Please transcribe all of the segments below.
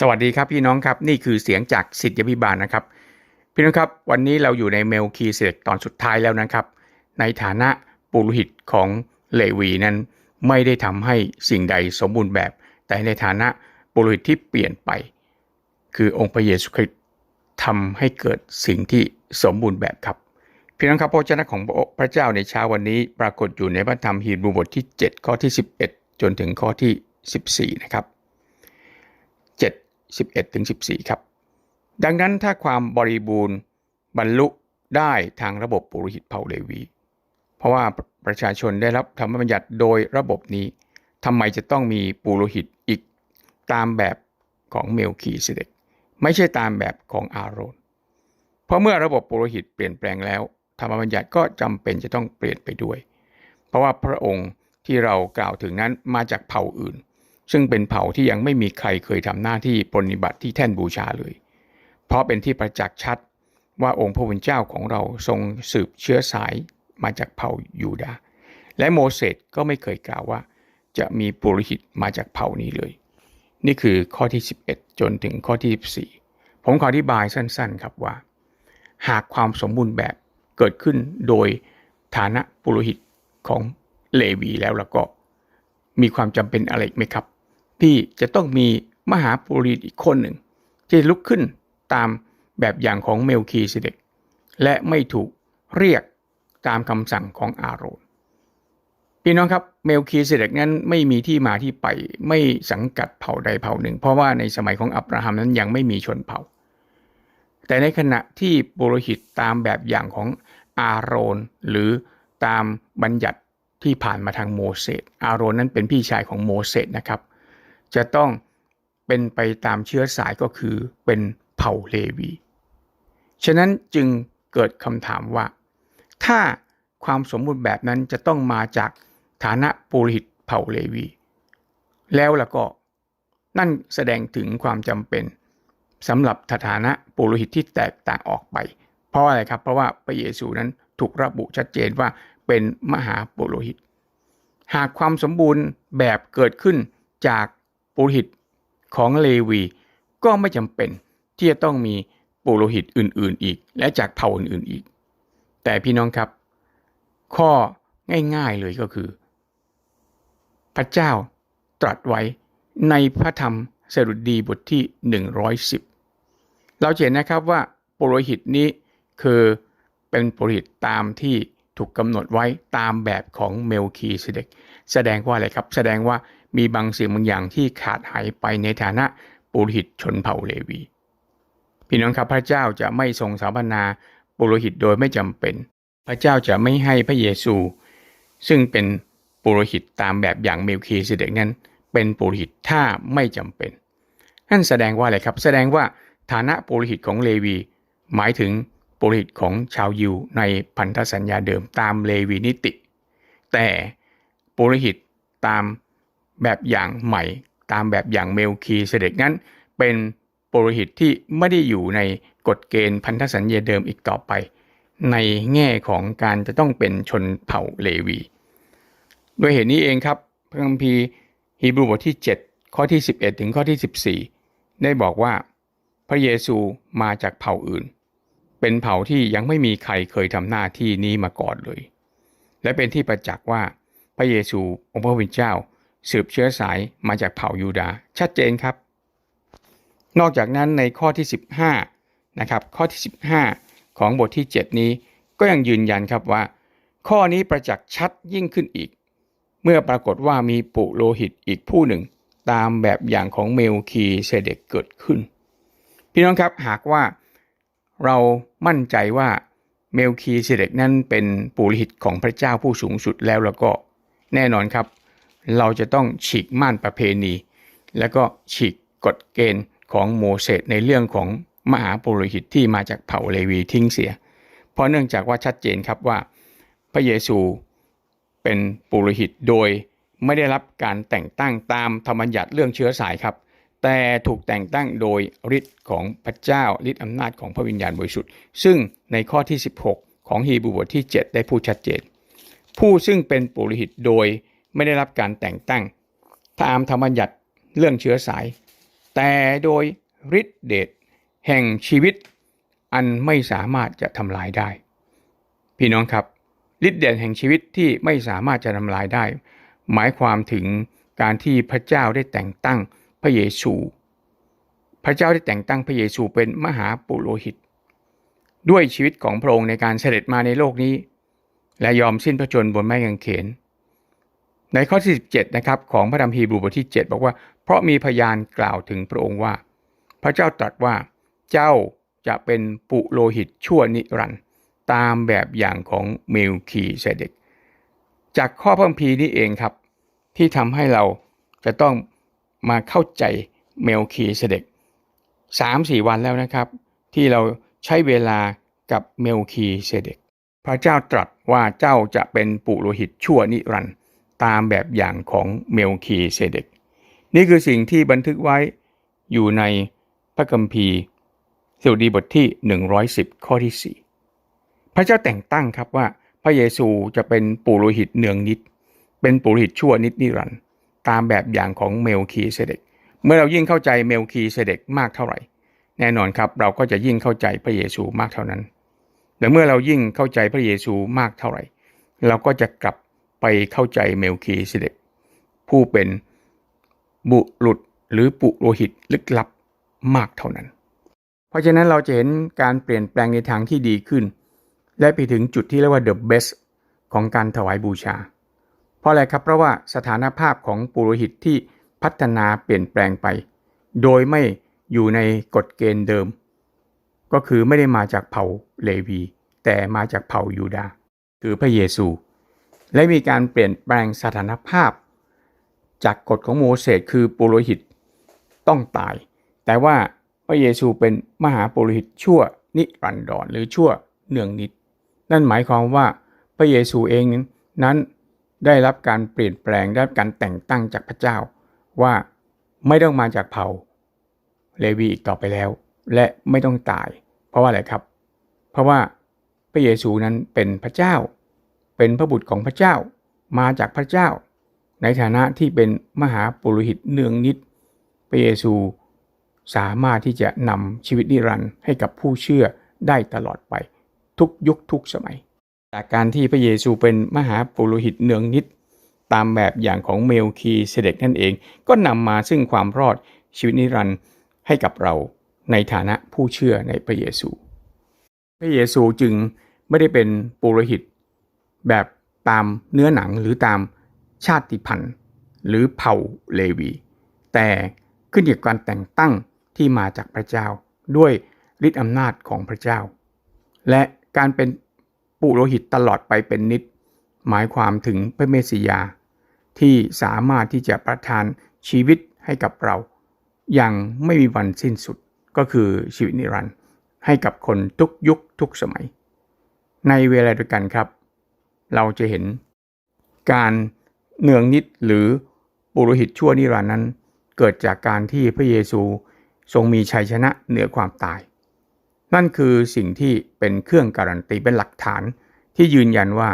สวัสดีครับพี่น้องครับนี่คือเสียงจากสิทธิพิบาลนะครับ พี่น้องครับวันนี้เราอยู่ในเมลคีเสกตอนสุดท้ายแล้วนะครับ ในฐานะปุโรหิตของเลวีนั้นไม่ได้ทำให้สิ่งใดสมบูรณ์แบบ แต่ในฐานะปุโรหิตที่เปลี่ยนไป คือองค์พระเยซูคริสต์ทำให้เกิดสิ่งที่สมบูรณ์แบบครับ พี่น้องครับพระเจ้าของพระเจ้าในเช้าวันนี้ ปรากฏอยู่ในพระธรรมฮีบรูบทที่ 7 ข้อที่ 11 จนถึงข้อที่ 14 นะครับ 11ถึง14 ครับ ดังนั้นถ้าความบริบูรณ์บรรลุได้ทางระบบปุโรหิตเผ่าเลวี เพราะว่าประชาชนได้รับธรรมบัญญัติโดยระบบนี้ทำไมจะต้องมีปุโรหิตอีกตามแบบของเมลคีเสเดกไม่ใช่ตามแบบของอาโรน เพราะเมื่อระบบปุโรหิตเปลี่ยนแปลงแล้ว ธรรมบัญญัติก็จำเป็นจะต้องเปลี่ยนไปด้วย เพราะว่าพระองค์ที่เรากล่าวถึงนั้นมาจากเผ่าอื่น ซึ่งเป็นเผ่าที่ยังไม่มีใครเคยทำหน้าที่ปรนิบัติที่แท่นบูชาเลย เพราะเป็นที่ประจักษ์ชัดว่าองค์พระผู้เเจ้าของเราทรงสืบเชื้อสายมาจากเผ่ายูดาห์และโมเสสก็ไม่เคยกล่าวว่า จะมีปุโรหิตมาจากเผ่านี้เลย นี่คือข้อที่ 11 จนถึงข้อที่ 14 ผมขออธิบายสั้นๆ ครับว่า หากความสมบูรณ์แบบเกิดขึ้นโดยฐานะปุโรหิตของเลวีแล้วแล้วก็ มีความจำเป็นอะไรไหมครับ ที่จะต้องมีมหาปุริตอีกคนหนึ่งที่ลุกขึ้นตามแบบอย่างของเมลคีเสเดกและไม่ถูกเรียกตามคำสั่งของอาโรนพี่น้องครับเมลคีเสเดกนั้นไม่มีที่มาที่ไปไม่สังกัดเผ่าใดเผ่าหนึ่ง เพราะว่าในสมัยของอับราฮัมนั้นยังไม่มีชนเผ่า แต่ในขณะที่ปุโรหิตตามแบบอย่างของอาโรนหรือตามบัญญัติที่ผ่านมาทางโมเสสอาโรนนั้นเป็นพี่ชายของโมเสสนะครับ จะต้องเป็นไปตามเชื้อสายก็คือเป็นเผ่าเลวี ฉะนั้นจึงเกิดคำถามว่า ถ้าความสมบูรณ์แบบนั้นจะต้องมาจากฐานะปุโรหิตเผ่าเลวี แล้วล่ะก็นั่นแสดงถึงความจำเป็นสำหรับฐานะปุโรหิตที่แตกต่างออกไป เพราะอะไรครับ เพราะว่าพระเยซูนั้นถูกระบุชัดเจนว่าเป็นมหาปุโรหิต หากความสมบูรณ์แบบเกิดขึ้นจาก ปุโรหิตของเลวีก็ไม่จำเป็นที่จะต้องมีปุโรหิตอื่นๆอีก และจากเผ่าอื่นๆอีก แต่พี่น้องครับ ข้อง่ายๆเลยก็คือ พระเจ้าตรัสไว้ในพระธรรมสดุดีบทที่ 110 เราเห็นนะครับว่าปุโรหิตนี้คือเป็นปุโรหิตตามที่ถูกกำหนดไว้ตามแบบของเมลคีเสเดกแสดงว่าอะไรครับ แสดงว่า มีบางสิ่งบางอย่างที่ขาดหายไปในฐานะปุโรหิตชนเผ่าเลวี พี่น้องครับพระเจ้าจะไม่ทรงสาปนาปุโรหิตโดยไม่จำเป็น พระเจ้าจะไม่ให้พระเยซู ซึ่งเป็นปุโรหิตตามแบบอย่างเมลคีเสเดกนั้น เป็นปุโรหิตถ้าไม่จำเป็นนั่นแสดงว่าอะไรครับ แสดงว่าฐานะปุโรหิตของเลวี หมายถึงปุโรหิตของชาวยิวในพันธสัญญาเดิมตามเลวีนิติ แต่ปุโรหิตตาม แบบอย่างใหม่ ตามแบบอย่างเมลคีเสเดกนั้น เป็นปรหิตที่ไม่ได้อยู่ในกฎเกณฑ์พันธสัญญาเดิมอีกต่อไป ในแง่ของการจะต้องเป็นชนเผ่าเลวีด้วยเหตุนี้เองครับพระคัมภีร์ฮีบรูบทที่ 7 ข้อที่ 11 ถึงข้อที่ 14 ได้บอกว่า พระเยซูมาจากเผ่าอื่น เป็นเผ่าที่ยังไม่มีใครเคยทำหน้าที่นี้มาก่อนเลย และเป็นที่ประจักษ์ว่าพระเยซูองค์พระผู้เป็นเจ้า สืบเชื้อสายมาจากเผ่ายูดาชัดเจนครับ นอกจากนั้นในข้อที่ 15นะครับข้อที่ 15 ของบทที่ 7 นี้ก็ยังยืนยันครับว่า ข้อนี้ประจักษ์ชัดยิ่งขึ้นอีก เมื่อปรากฏว่ามีปุโรหิตอีกผู้หนึ่ง ตามแบบอย่างของเมลคีเซเดกเกิดขึ้น พี่น้องครับหากว่าเรามั่นใจว่าเมลคีเซเดกนั้นเป็นปุโรหิตของพระเจ้าผู้สูงสุดแล้วแล้วก็แน่นอนครับ เราจะต้องฉีกม่านประเพณี แล้วก็ฉีกกฎเกณฑ์ของโมเสสในเรื่องของมหาปุโรหิตที่มาจากเผ่าเลวีทิ้งเสีย เพราะเนื่องจากว่าชัดเจนครับว่า พระเยซูเป็นปุโรหิตโดยไม่ได้รับการแต่งตั้งตามธรรมบัญญัติเรื่องเชื้อสายครับ แต่ถูกแต่งตั้งโดยฤทธิ์ของพระเจ้าฤทธิ์อำนาจของพระวิญญาณบริสุทธิ์ ซึ่งในข้อที่ 16 ของฮีบรูบทที่ 7 ได้พูดชัดเจน ผู้ซึ่งเป็นปุโรหิตโดย ไม่ได้รับการแต่งตั้งตามธรรมบัญญัติเรื่องเชื้อสาย แต่โดยฤทธิเดชแห่งชีวิตอันไม่สามารถจะทำลายได้ พี่น้องครับฤทธิเดชแห่งชีวิตที่ไม่สามารถจะทำลายได้ หมายความถึงการที่พระเจ้าได้แต่งตั้งพระเยซู พระเจ้าได้แต่งตั้งพระเยซูเป็นมหาปุโรหิต ด้วยชีวิตของพระองค์ในการเสด็จมาในโลกนี้ และยอมสิ้นพระชนบนไม้กางเขน ในข้อที่17นะครับของพระธรรมฮีบรูบทที่ 7 บอกว่า เพราะมีพยานกล่าวถึงพระองค์ว่า พระเจ้าตรัสว่าเจ้าจะเป็นปุโรหิตชั่วนิรันด์ตามแบบอย่างของเมลคีเซเดกจากข้อพระคัมภีร์นี้เองครับ ที่ทำให้เราจะต้องมาเข้าใจเมลคีเซเดกสามสี่วันแล้วนะครับ ที่เราใช้เวลากับเมลคีเซเดกพระเจ้าตรัสว่าเจ้าจะเป็นปุโรหิตชั่วนิรันด์ ตามแบบอย่างของเมลคีเซเดก นี่คือสิ่งที่บันทึกไว้อยู่ในพระคัมภีร์สดุดีบทที่ 110 ข้อที่ 4 พระเจ้าแต่งตั้งครับว่าพระเยซูจะเป็นปุโรหิตเนืองนิด เป็นปุโรหิตชั่วนิดนิรันด์ตามแบบอย่างของเมลคีเซเดก เมื่อเรายิ่งเข้าใจเมลคีเซเดกมากเท่าไหร่ แน่นอนครับเราก็จะยิ่งเข้าใจพระเยซูมากเท่านั้นและเมื่อเรายิ่งเข้าใจพระเยซูมากเท่าไหร่ เราก็จะกลับ ไปเข้าใจเมลคีเซเดกผู้เป็นบุรุษหรือปุโรหิตลึกลับมากเท่านั้น เพราะฉะนั้นเราจะเห็นการเปลี่ยนแปลงในทางที่ดีขึ้น และไปถึงจุดที่เรียกว่า the best ของการถวายบูชา เพราะอะไรครับเพราะว่าสถานภาพของปุโรหิตที่พัฒนาเปลี่ยนแปลงไป โดยไม่อยู่ในกฎเกณฑ์เดิม ก็คือไม่ได้มาจากเผ่าเลวี แต่มาจากเผ่ายูดาคือพระเยซู และมีการเปลี่ยนแปลงสถานภาพ จากกฎของโมเสสคือปุโรหิตต้องตาย แต่ว่าพระเยซูเป็นมหาปุโรหิตชั่วนิรันดรหรือชั่วเนืองนิด นั่นหมายความว่าพระเยซูเองนั้นได้รับการเปลี่ยนแปลงได้รับการแต่งตั้งจากพระเจ้า ว่าไม่ต้องมาจากเผ่าเลวีอีกต่อไปแล้ว และไม่ต้องตาย เพราะว่าอะไรครับ เพราะว่าพระเยซูนั้นเป็นพระเจ้า เป็นพระบุตรของพระเจ้า มาจากพระเจ้า ในฐานะที่เป็นมหาปุโรหิตเนืองนิดพระเยซูสามารถที่จะนำชีวิตนิรันดร์ให้กับผู้เชื่อได้ตลอดไป ทุกยุคทุกสมัย จากการที่พระเยซูเป็นมหาปุโรหิตเนืองนิด ตามแบบอย่างของเมลคีเสเดกนั่นเอง ก็นำมาซึ่งความรอดชีวิตนิรันดร์ให้กับเราในฐานะผู้เชื่อในพระเยซู พระเยซูจึงไม่ได้เป็นปุโรหิต แบบตามเนื้อหนังหรือตามชาติพันธุ์ หรือเผ่าเลวี แต่ขึ้นอยู่กับการแต่งตั้งที่มาจากพระเจ้าด้วยฤทธิอำนาจของพระเจ้า และการเป็นปุโรหิตตลอดไปเป็นนิด หมายความถึงพระเมสสิยา ที่สามารถที่จะประทานชีวิตให้กับเรา อย่างไม่มีวันสิ้นสุดก็คือชีวิตนิรันดร์ให้กับคนทุกยุคทุกสมัย ในเวลาเดียวกันครับ เราจะเห็นการเนืองนิดหรือปุโรหิตชั่วนิรันดร์นั้น เกิดจากการที่พระเยซูทรงมีชัยชนะเหนือความตาย นั่นคือสิ่งที่เป็นเครื่องการันตีเป็นหลักฐานที่ยืนยันว่า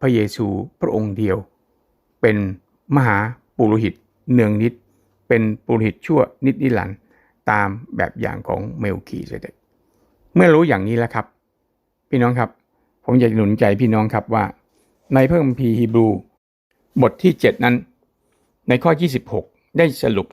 พระเยซูพระองค์เดียว เป็นมหาปุโรหิตเนืองนิด เป็นปุโรหิตชั่วนิดนิรันดร์ตามแบบอย่างของเมลคีเสเดกเมื่อรู้อย่างนี้แล้วครับ พี่น้องครับ ผมอยากหนุนใจพี่น้องครับว่า ในพระคัมภีร์ฮีบรูบทที่ 7 นั้น ในข้อ 26 ได้สรุป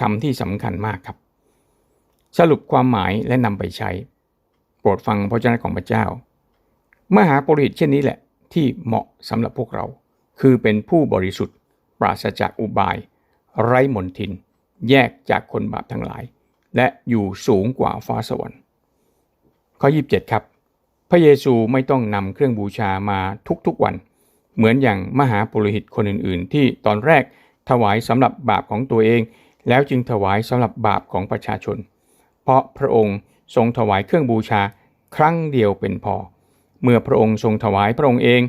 คำที่สำคัญมากครับ สรุปความหมายและนำไปใช้ โปรดฟังพระเจ้าของพระเจ้า มหาปุโรหิตเช่นนี้แหละที่เหมาะสำหรับพวกเรา คือเป็นผู้บริสุทธิ์ ปราศจากอุบาย ไร้มนทิน แยกจากคนบาปทั้งหลาย และอยู่สูงกว่าฟ้าสวรรค์ข้อ 27 ครับ พระเยซูไม่ต้องนำเครื่องบูชามาทุกๆวัน เหมือนอย่างมหาปุโรหิตคนอื่นๆ ที่ตอนแรกถวายสำหรับบาปของตัวเอง แล้วจึงถวายสำหรับบาปของประชาชน เพราะพระองค์ทรงถวายเครื่องบูชาครั้งเดียวเป็นพอ เมื่อพระองค์ทรงถวายพระองค์เอง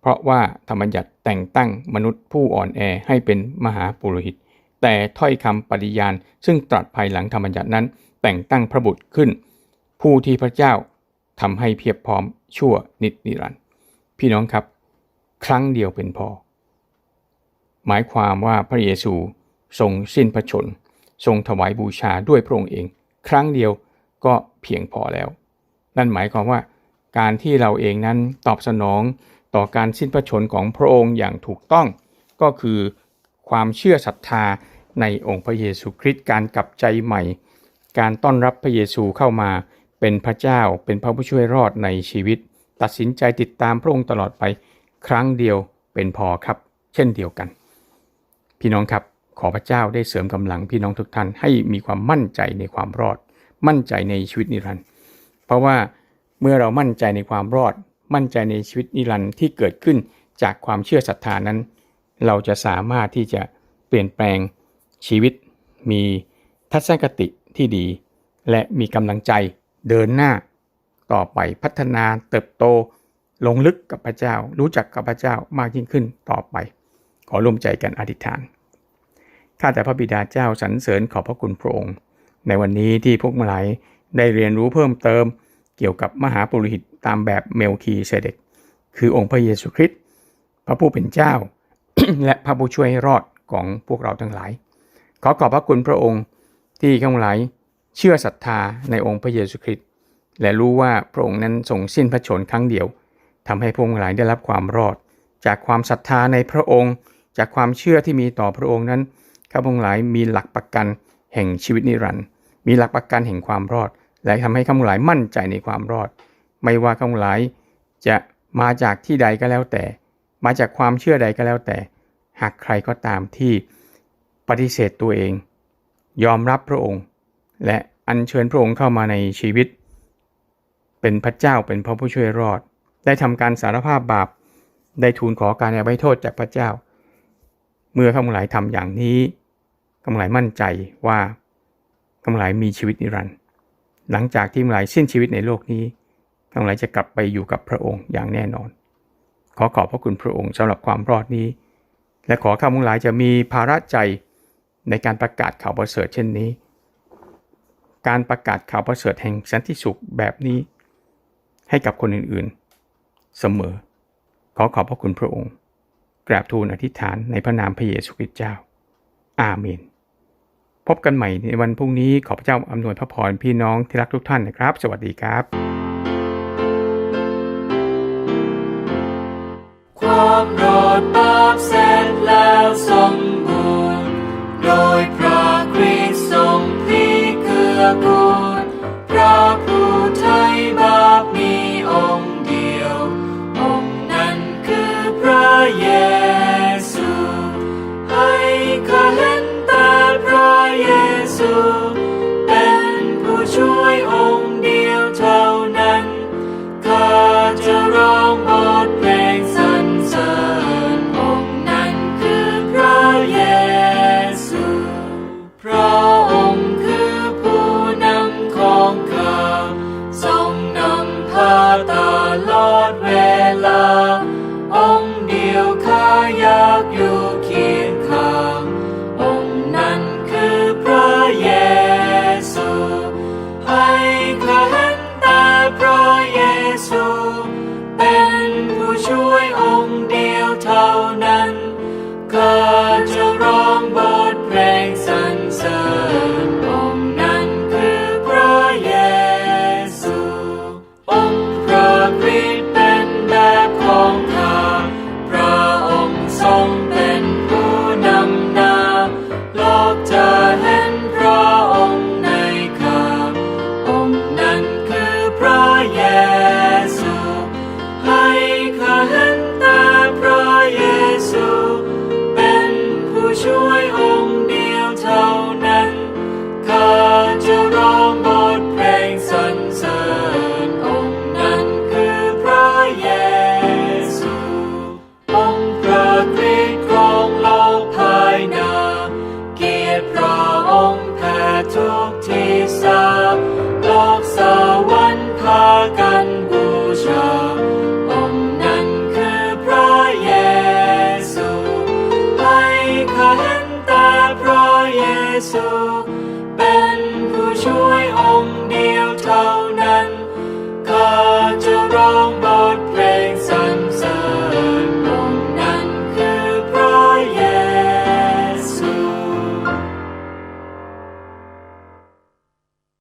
เพราะว่าธรรมบัญญัติแต่งตั้งมนุษย์ผู้อ่อนแอให้เป็นมหาปุโรหิต แต่ถ้อยคำปฏิญาณ ซึ่งตรัสภายหลังธรรมบัญญัตินั้นแต่งตั้งพระบุตรขึ้น ผู้ที่พระเจ้า ทำให้เพียบพร้อมชั่วนิดนิรันดร์พี่น้องครับ ครั้งเดียวเป็นพอ หมายความว่าพระเยซูทรงสิ้นพระชน ทรงถวายบูชาด้วยพระองค์เอง ครั้งเดียวก็เพียงพอแล้ว นั่นหมายความว่า การที่เราเองนั้นตอบสนองต่อการสิ้นพระชนของพระองค์อย่างถูกต้อง ก็คือความเชื่อศรัทธาในองค์พระเยซูคริสต์การกลับใจใหม่ การต้อนรับพระเยซูเข้ามา เป็นพระเจ้าเป็นพระผู้ช่วยรอดในชีวิต ตัดสินใจติดตามพระองค์ตลอดไป ครั้งเดียวเป็นพอครับ เช่นเดียวกัน พี่น้องครับขอพระเจ้าได้เสริมกำลังพี่น้องทุกท่านให้มีความมั่นใจในความรอด มั่นใจในชีวิตนิรันดร์เพราะว่าเมื่อเรามั่นใจในความรอด มั่นใจในชีวิตนิรันดร์ที่เกิดขึ้นจากความเชื่อศรัทธานั้น เราจะสามารถที่จะเปลี่ยนแปลงชีวิต มีทัศนคติที่ดี และมีกำลังใจ เดินหน้าต่อไปพัฒนาเติบโตลงลึกกับพระเจ้า รู้จักกับพระเจ้ามากยิ่งขึ้นต่อไป ขอร่วมใจกันอธิษฐานข้าแต่พระบิดาเจ้าสรรเสริญขอบพระคุณพระองค์ ในวันนี้ที่พวกมลายได้เรียนรู้เพิ่มเติม เกี่ยวกับมหาปุโรหิตตามแบบเมลคีเซเดกคือองค์พระเยซูคริสต์พระผู้เป็นเจ้า และพระผู้ช่วยให้รอดของพวกเราทั้งหลาย ขอขอบพระคุณพระองค์ที่ข้างหลาย เชื่อศรัทธาในองค์พระเยซูคริสต์และรู้ว่าพระองค์นั้นทรงสิ้นพระชนครั้งเดียวทำให้พวกหลายได้รับความรอด จากความศรัทธาในพระองค์ จากความเชื่อที่มีต่อพระองค์นั้นข้าพงหลายมีหลักประกันแห่งชีวิตนิรันดร์มีหลักประกันแห่งความรอด และทำให้ข้าพงหลายมั่นใจในความรอด ไม่ว่าข้าพงหลายจะมาจากที่ใดก็แล้วแต่ มาจากความเชื่อใดก็แล้วแต่ หากใครก็ตามที่ปฏิเสธตัวเอง ยอมรับพระองค์ และอัญเชิญพระองค์เข้ามาในชีวิต เป็นพระเจ้าเป็นพระผู้ช่วยรอด ได้ทำการสารภาพบาป ได้ทูลขอการอภัยโทษจากพระเจ้า เมื่อข้าพงหลายทำอย่างนี้ข้าพงหลายมั่นใจว่าข้าพงหลายมีชีวิตนิรันดร์หลังจากที่ข้าพงหลายสิ้นชีวิตในโลกนี้ข้าพงหลายจะกลับไปอยู่กับพระองค์อย่างแน่นอน ขอขอบพระคุณพระองค์สำหรับความรอดนี้ และขอข้าพงหลายจะมีภาระใจในการประกาศข่าวประเสริฐเช่นนี้ การประกาศข่าวประเสริฐแห่งสันติสุขแบบนี้ ให้กับคนอื่นๆ เสมอ ขอขอบพระคุณพระองค์ กราบทูลอธิษฐานในพระนามพระเยซูคริสต์เจ้า อาเมน พบกันใหม่ในวันพรุ่งนี้ขอพระเจ้าอำนวยพระพรพี่น้องที่รักทุกท่านนะครับ สวัสดีครับ ความโปรดบาปเสร็จแล้ว ผู้ช่วยองค์เดียวเท่า